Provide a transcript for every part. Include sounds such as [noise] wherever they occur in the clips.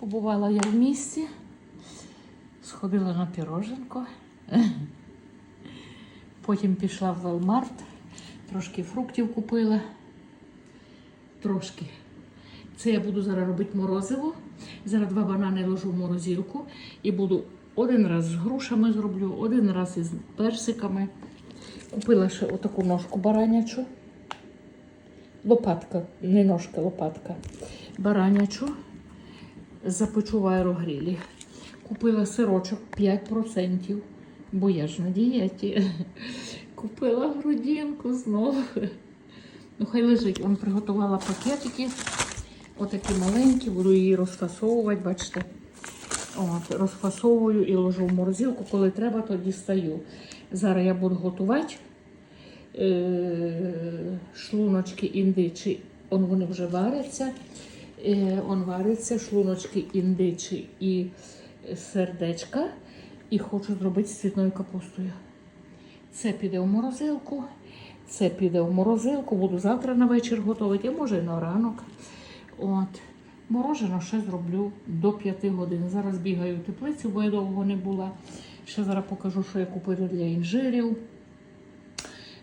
Побувала я в місті, сходила на піроженко, [laughs] потім пішла в Велмарт, трошки фруктів купила. Трошки. Це я буду зараз робити морозиво. Зараз два банани ложу в морозилку і буду один раз з грушами зроблю, один раз із персиками. Купила ще отаку ножку баранячу. Лопатка, не ножка, лопатка. Баранячу. Запечу в аерогрілі. Купила сирочок 5%, бо я ж на дієті. Купила грудинку знову. Ну, хай лежить. Он приготувала пакетики. Отакі маленькі, буду її розфасовувати, бачите. От, розфасовую і ложу в морозилку. Коли треба, то дістаю. Зараз я буду готувати е- шлуночки індичі. Он вони вже варяться. Е, он вариться шлуночки індичі і сердечка. І хочу зробити з цвітною капустою. Це піде в морозилку. Це піде в морозилку. Буду завтра на вечір готувати, а може і на ранок. От. Морожено ще зроблю до 5 годин. Зараз бігаю в теплицю, бо я довго не була. Ще зараз покажу, що я купила для інжирів.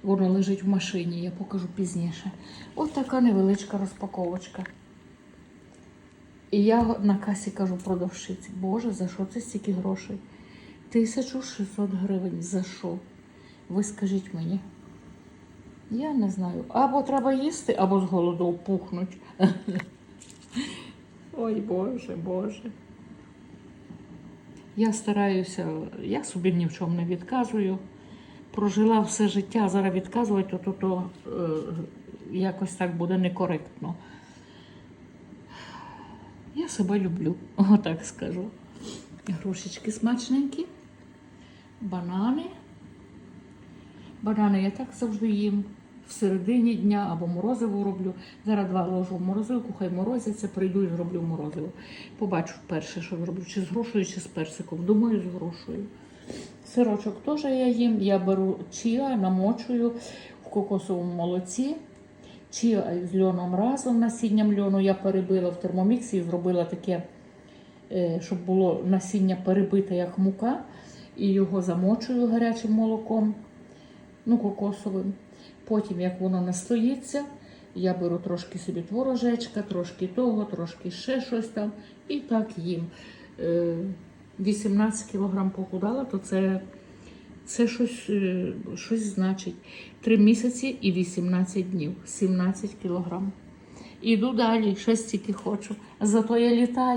Воно лежить в машині, я покажу пізніше. От така невеличка розпаковочка. І я на касі кажу продавщиці, Боже, за що це стільки грошей? 1600 гривень. За що? Ви скажіть мені. Я не знаю. Або треба їсти, або з голоду пухнуть. [laughs] Ой, Боже, Боже. Я стараюся, я собі ні в чому не відказую. Прожила все життя, зараз відказувати, то, то, то е, якось так буде некоректно. Я себе люблю, [laughs] отак скажу. Грушечки смачненькі, банани. Банани я так завжди їм в середині дня або морозиво роблю. Зараз два ложу в морозилку, хай морозяться, прийду і зроблю морозиво. Побачу перше, що зроблю, чи з грушею, чи з персиком. Думаю, з грушею. Сирочок теж я їм. Я беру чіа, намочую в кокосовому молоці. Чіа з льоном разом насінням льону я перебила в термоміксі і зробила таке, е, щоб було насіння перебите, як мука. І його замочую гарячим молоком, ну, кокосовим. Потім, як воно настоїться, я беру трошки собі творожечка, трошки того, трошки ще щось там. І так їм. Е, 18 кілограм похудала, то це, це щось, е, щось значить. 3 місяці і 18 днів, 17 кілограм. Іду далі, ще стільки хочу. Зато я літаю.